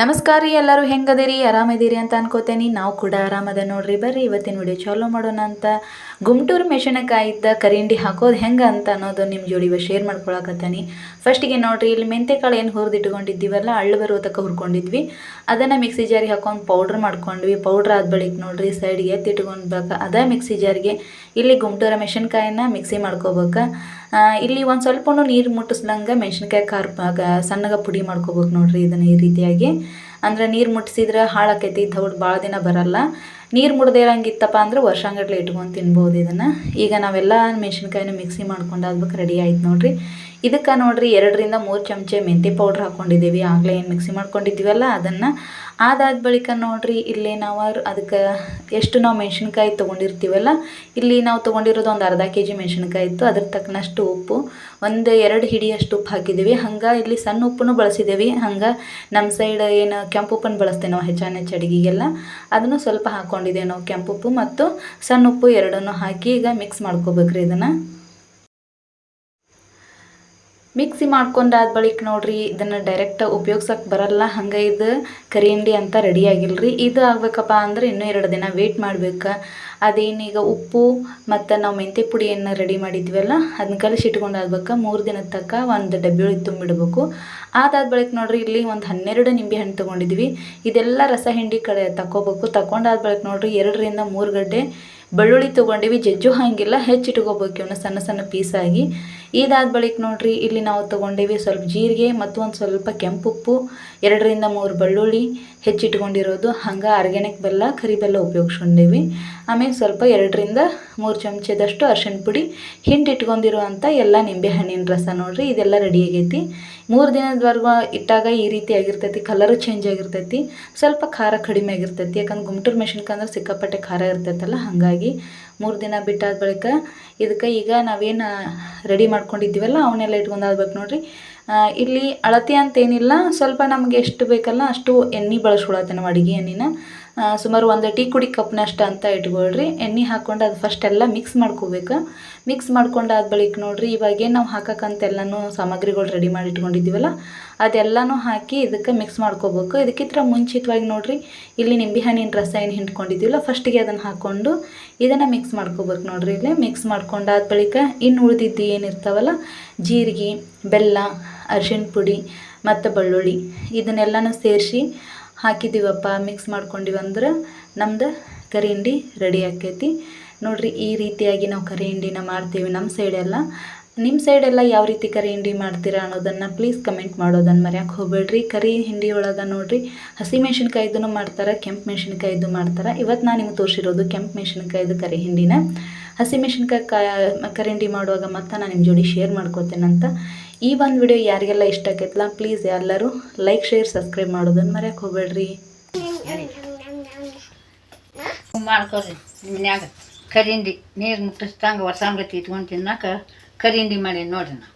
ನಮಸ್ಕಾರ ರೀ ಎಲ್ಲರೂ, ಹೆಂಗದಿರಿ? ಆರಾಮದಿರಿ ಅಂತ ಅನ್ಕೋತೇನೆ. ನಾವು ಕೂಡ ಆರಾಮದ ನೋಡ್ರಿ. ಬರ್ರಿ, ಇವತ್ತಿನ ವಿಡಿಯೋ ಚಾಲೋ ಮಾಡೋಣ ಅಂತ. ಗುಂಟೂರು ಮೆಣಸಿನಕಾಯಿದ್ದ ಕರಿಂಡಿ ಹಾಕೋದು ಹೆಂಗೆ ಅಂತ ಅನ್ನೋದು ನಿಮ್ಮ ಜೋಡಿ ಇವಾಗ ಶೇರ್ ಮಾಡ್ಕೊಳಕತ್ತೀನಿ ಫಸ್ಟಿಗೆ ನೋಡ್ರಿ, ಇಲ್ಲಿ ಮೆಂತೆಕಾಳು ಏನು ಹುರಿದಿಟ್ಕೊಂಡಿದ್ದೀವಲ್ಲ ಅಳ್ಳು ಬರೋ ತಕ್ಕ ಹುರ್ಕೊಂಡಿದ್ವಿ. ಅದನ್ನು ಮಿಕ್ಸಿ ಜಾರಿಗೆ ಹಾಕೊಂಡು ಪೌಡ್ರ್ ಮಾಡ್ಕೊಂಡ್ವಿ. ಪೌಡ್ರ್ ಆದ ಬಳಿಕ ನೋಡ್ರಿ ಸೈಡ್ಗೆ ಎತ್ತಿಟ್ಕೊಂಡ್ಬೇಕು ಅದೇ ಮಿಕ್ಸಿ ಜಾರಿಗೆ. ಇಲ್ಲಿ ಗುಂಟೂರ ಮೆಣಸಿನ್ಕಾಯಿನ ಮಿಕ್ಸಿ ಮಾಡ್ಕೋಬೇಕು. ಇಲ್ಲಿ ಒಂದು ಸ್ವಲ್ಪನೂ ನೀರು ಮುಟ್ಟಿಸ್ದಂಗೆ ಮೆಣಸಿನ್ಕಾಯಿ ಖಾರ ಸಣ್ಣಗೆ ಪುಡಿ ಮಾಡ್ಕೋಬೇಕು ನೋಡ್ರಿ ಇದನ್ನು ಈ ರೀತಿಯಾಗಿ. ಅಂದ್ರೆ ನೀರು ಮುಟ್ಟಿಸಿದ್ರೆ ಹಾಳಾಕೈತಿ ದೌಡ್ ಭಾಳ ದಿನ ಬರಲ್ಲ. ನೀರು ಮುಡ್ದೇ ಇರೋಂಗಿತ್ತಪ್ಪ ಅಂದ್ರೆ ವರ್ಷಾಂಗಟ್ಲೆ ಇಟ್ಕೊಂಡು ತಿನ್ಬೋದು ಇದನ್ನು. ಈಗ ನಾವೆಲ್ಲ ಮೆಣಸಿನ್ಕಾಯಿನ ಮಿಕ್ಸಿ ಮಾಡ್ಕೊಂಡು ಅದ್ಬೇಕು ರೆಡಿ ಆಯ್ತು ನೋಡ್ರಿ. ಇದಕ್ಕೆ ನೋಡ್ರಿ ಎರಡರಿಂದ ಮೂರು ಚಮಚೆ ಮೆಂತ್ಯ ಪೌಡ್ರ್ ಹಾಕ್ಕೊಂಡಿದ್ದೀವಿ ಆಗಲೇ ಏನು ಮಿಕ್ಸಿ ಮಾಡ್ಕೊಂಡಿದ್ದೀವಲ್ಲ ಅದನ್ನು. ಅದಾದ ಬಳಿಕ ನೋಡ್ರಿ ಇಲ್ಲಿ ನಾವು ಅದಕ್ಕೆ ಎಷ್ಟು ನಾವು ಮೆಣಸಿನ್ಕಾಯಿ ತೊಗೊಂಡಿರ್ತೀವಲ್ಲ, ಇಲ್ಲಿ ನಾವು ತೊಗೊಂಡಿರೋದು ಒಂದು ಅರ್ಧ ಕೆ ಜಿ ಮೆಣಸಿನ್ಕಾಯಿ ಇತ್ತು. ಅದ್ರ ತಕ್ಕನಷ್ಟು ಉಪ್ಪು. ಒಂದು ಎರಡು ಹಿಡಿಯಷ್ಟು ಉಪ್ಪು ಹಾಕಿದ್ದೀವಿ. ಹಂಗೆ ಇಲ್ಲಿ ಸಣ್ಣ ಉಪ್ಪನ್ನು ಬಳಸಿದ್ದೀವಿ. ಹಂಗೆ ನಮ್ಮ ಸೈಡ್ ಏನು ಕೆಂಪು ಉಪ್ಪನ್ನು ಬಳಸ್ತೇವೆ ನಾವು ಹೆಚ್ಚಾನೆಚ್ಚ ಅಡುಗೆಗೆಲ್ಲ. ಅದನ್ನು ಸ್ವಲ್ಪ ಹಾಕ್ಕೊಂಡಿದ್ದೇವೆ ನಾವು ಕೆಂಪುಪ್ಪು ಮತ್ತು ಸಣ್ಣ ಉಪ್ಪು ಎರಡನ್ನೂ ಹಾಕಿ ಈಗ ಮಿಕ್ಸ್ ಮಾಡ್ಕೋಬೇಕ್ರಿ ಇದನ್ನು. ಮಿಕ್ಸಿ ಮಾಡ್ಕೊಂಡಾದ ಬಳಿಕ ನೋಡ್ರಿ, ಇದನ್ನು ಡೈರೆಕ್ಟ್ ಉಪಯೋಗ್ಸಕ್ಕೆ ಬರಲ್ಲ, ಹಂಗೆ ಇದು ಕರಿ ಹಿಂಡಿ ಅಂತ ರೆಡಿ ಆಗಿಲ್ರಿ. ಇದು ಆಗ್ಬೇಕಪ್ಪ ಅಂದ್ರೆ ಇನ್ನೂ ಎರಡು ದಿನ ವೇಟ್ ಮಾಡ್ಬೇಕು. ಅದೇನೀಗ ಉಪ್ಪು ಮತ್ತು ನಾವು ಮೆಂತ್ಯ ಪುಡಿಯನ್ನು ರೆಡಿ ಮಾಡಿದ್ವಲ್ಲ ಅದನ್ನ ಕಲಿಸಿ ಇಟ್ಕೊಂಡು ಆಗ್ಬೇಕು ಮೂರು ದಿನದ ತಕ್ಕ ಒಂದು ಡಬ್ಬಿ ಒಳಗೆ ತುಂಬಿಡ್ಬೇಕು. ಅದಾದ ಬಳಿಕ ನೋಡ್ರಿ, ಇಲ್ಲಿ ಒಂದು ಹನ್ನೆರಡು ನಿಂಬೆ ಹಣ್ಣು ತೊಗೊಂಡಿದ್ವಿ. ಇದೆಲ್ಲ ರಸ ಹಿಂಡಿ ಕಡೆ ತಗೋಬೇಕು ತಗೊಂಡಾದ ಬಳಿಕ ನೋಡ್ರಿ, ಎರಡರಿಂದ ಮೂರು ಗಡ್ಡೆ ಬೆಳ್ಳುಳ್ಳಿ ತೊಗೊಂಡಿವಿ, ಜಜ್ಜು ಹಾಗಿಲ್ಲ ಹೆಚ್ಚಿಟ್ಕೋಬೇಕು ಇವನ್ನ ಸಣ್ಣ ಸಣ್ಣ ಪೀಸಾಗಿ ಇದಾದ ಬಳಿಕ ನೋಡ್ರಿ, ಇಲ್ಲಿ ನಾವು ತೊಗೊಂಡಿವಿ ಸ್ವಲ್ಪ ಜೀರಿಗೆ ಮತ್ತು ಒಂದು ಸ್ವಲ್ಪ ಕೆಂಪುಪ್ಪು, ಎರಡರಿಂದ ಮೂರು ಬೆಳ್ಳುಳ್ಳಿ ಹೆಚ್ಚಿಟ್ಕೊಂಡಿರೋದು ಹಂಗೆ ಆರ್ಗ್ಯಾನಿಕ್ ಬೆಲ್ಲ, ಕರಿ ಬೆಲ್ಲ ಉಪಯೋಗಿಸ್ಕೊಂಡೇವಿ. ಆಮೇಲೆ ಸ್ವಲ್ಪ ಎರಡರಿಂದ ಮೂರು ಚಮಚದಷ್ಟು ಅರ್ಶಿಣ ಪುಡಿ ಹಿಂಡ್ ಇಟ್ಕೊಂಡಿರೋ ಅಂಥ ಎಲ್ಲ ನಿಂಬೆ ಹಣ್ಣಿನ ರಸ ನೋಡ್ರಿ, ಇದೆಲ್ಲ ರೆಡಿ ಆಗೈತಿ. ಮೂರು ದಿನದವರೆಗೂ ಇಟ್ಟಾಗ ಈ ರೀತಿ ಆಗಿರ್ತೈತಿ ಕಲರು ಚೇಂಜ್ ಆಗಿರ್ತೈತಿ. ಸ್ವಲ್ಪ ಖಾರ ಕಡಿಮೆ ಆಗಿರ್ತೈತಿ, ಯಾಕಂದ್ರೆ ಗುಂಟೂರು ಮೆಣಸಿನ್ಕಾಯಿ ಅಂದ್ರೆ ಸಿಕ್ಕಾಪಟ್ಟೆ ಖಾರ ಇರ್ತೈತಲ್ಲ, ಹಾಗಾಗಿ. ಮೂರು ದಿನ ಬಿಟ್ಟಾದ ಬಳಿಕ ಇದಕ್ಕೆ ಈಗ ನಾವೇನು ರೆಡಿ ಮಾಡ್ಕೊಂಡಿದ್ದೀವಲ್ಲ, ಅವನ್ನೆಲ್ಲ ಇಟ್ಕೊಂಡು ಆಗ್ಬೇಕು ನೋಡ್ರಿ ಇಲ್ಲಿ ಅಳತೆ ಅಂತೇನಿಲ್ಲ, ಸ್ವಲ್ಪ ನಮಗೆ ಎಷ್ಟು ಬೇಕಲ್ಲ ಅಷ್ಟು ಎಣ್ಣೆ ಬಳಸ್ಕೊಳತ್ತೆ ನಾವು ಅಡುಗೆ ಎಣ್ಣೆನ. ಸುಮಾರು ಒಂದು ಟೀ ಕುಡಿ ಕಪ್ನಷ್ಟು ಅಂತ ಇಟ್ಕೊಳ್ರಿ. ಎಣ್ಣೆ ಹಾಕ್ಕೊಂಡು ಅದು ಫಸ್ಟ್ ಎಲ್ಲ ಮಿಕ್ಸ್ ಮಾಡ್ಕೋಬೇಕು. ಮಿಕ್ಸ್ ಮಾಡ್ಕೊಂಡಾದ ಬಳಿಕ ನೋಡ್ರಿ ಇವಾಗೇನು ನಾವು ಹಾಕಕ್ಕಂತ ಎಲ್ಲನೂ ಸಾಮಗ್ರಿಗಳು ರೆಡಿ ಮಾಡಿ ಇಟ್ಕೊಂಡಿದ್ದೀವಲ್ಲ, ಅದೆಲ್ಲನೂ ಹಾಕಿ ಇದಕ್ಕೆ ಮಿಕ್ಸ್ ಮಾಡ್ಕೋಬೇಕು. ಇದಕ್ಕಿಂತ ಮುಂಚಿತವಾಗಿ ನೋಡಿರಿ, ಇಲ್ಲಿ ನಿಂಬೆ ಹಣ್ಣಿನ ರಸ ಏನು ಹಿಂಡ್ಕೊಂಡಿದ್ದೀವಲ್ಲ ಫಸ್ಟಿಗೆ ಅದನ್ನು ಹಾಕ್ಕೊಂಡು ಇದನ್ನು ಮಿಕ್ಸ್ ಮಾಡ್ಕೋಬೇಕು ನೋಡ್ರಿ ಇಲ್ಲಿ. ಮಿಕ್ಸ್ ಮಾಡ್ಕೊಂಡಾದ ಬಳಿಕ ಇನ್ನು ಉಳಿದಿದ್ದು ಏನಿರ್ತಾವಲ್ಲ ಜೀರಿಗೆ, ಬೆಲ್ಲ, ಅರಿಶಿಣ ಪುಡಿ ಮತ್ತು ಬೆಳ್ಳುಳ್ಳಿ, ಇದನ್ನೆಲ್ಲನೂ ಸೇರಿಸಿ ಹಾಕಿದ್ದೀವಪ್ಪ ಮಿಕ್ಸ್ ಮಾಡ್ಕೊಂಡಿವಿ ಅಂದ್ರೆ ನಮ್ದು ಕರಿ ಹಿಂಡಿ ರೆಡಿ ಆಕೈತಿ ನೋಡ್ರಿ, ಈ ರೀತಿಯಾಗಿ ನಾವು ಕರಿ ಹಿಂಡಿನ ಮಾಡ್ತೀವಿ ನಮ್ಮ ಸೈಡೆಲ್ಲ ನಿಮ್ಮ ಸೈಡೆಲ್ಲ ಯಾವ ರೀತಿ ಕರಿ ಹಿಂಡಿ ಮಾಡ್ತೀರಾ ಅನ್ನೋದನ್ನು ಪ್ಲೀಸ್ ಕಮೆಂಟ್ ಮಾಡೋದನ್ನು ಮರ್ಯಾಕೆ ಹೋಗ್ಬೇಡ್ರಿ. ಕರಿ ಹಿಂಡಿ ಒಳಗೆ ನೋಡ್ರಿ, ಹಸಿ ಮೆಣಸಿನ್ಕಾಯ್ದು ಮಾಡ್ತಾರೆ, ಕೆಂಪು ಮೆಣಸಿನ್ಕಾಯ್ದು ಮಾಡ್ತಾರೆ. ಇವತ್ತು ನಾನು ನಿಮ್ಗೆ ತೋರಿಸಿರೋದು ಕೆಂಪು ಮೆಣಸಿನ್ಕಾಯ್ದು ಕರಿ ಹಿಂಡಿನ. ಹಸಿ ಮೆಣಸಿನ್ಕಾಯಿ ಕರೆಂಡಿ ಮಾಡುವಾಗ ಮತ್ತೆ ನಾನು ನಿಮ್ಮ ಜೋಡಿ ಶೇರ್ ಮಾಡ್ಕೋತೇನಂತ ಈ ಒಂದು ವಿಡಿಯೋ ಯಾರಿಗೆಲ್ಲ ಇಷ್ಟ ಆಕೈತಲ್ಲ ಪ್ಲೀಸ್ ಎಲ್ಲರೂ ಲೈಕ್ ಶೇರ್ ಸಬ್ಸ್ಕ್ರೈಬ್ ಮಾಡೋದನ್ನು ಮರೆಯಕ್ಕೆ ಹೋಗ್ಬೇಡ್ರಿ. ಮಾಡ್ಕೊರಿ ಮನ್ಯಾಗ ಕರಿಂಡಿ ನೀರು ಮುಟ್ಟಿಸ್ದಂಗೆ ವರ್ಷಾಂಗತಿ ಇಟ್ಕೊಂಡು ತಿನ್ನಾಕ ಕರಿಂಡಿ ಮಾಡಿ ನೋಡ್ರಿ ನಾ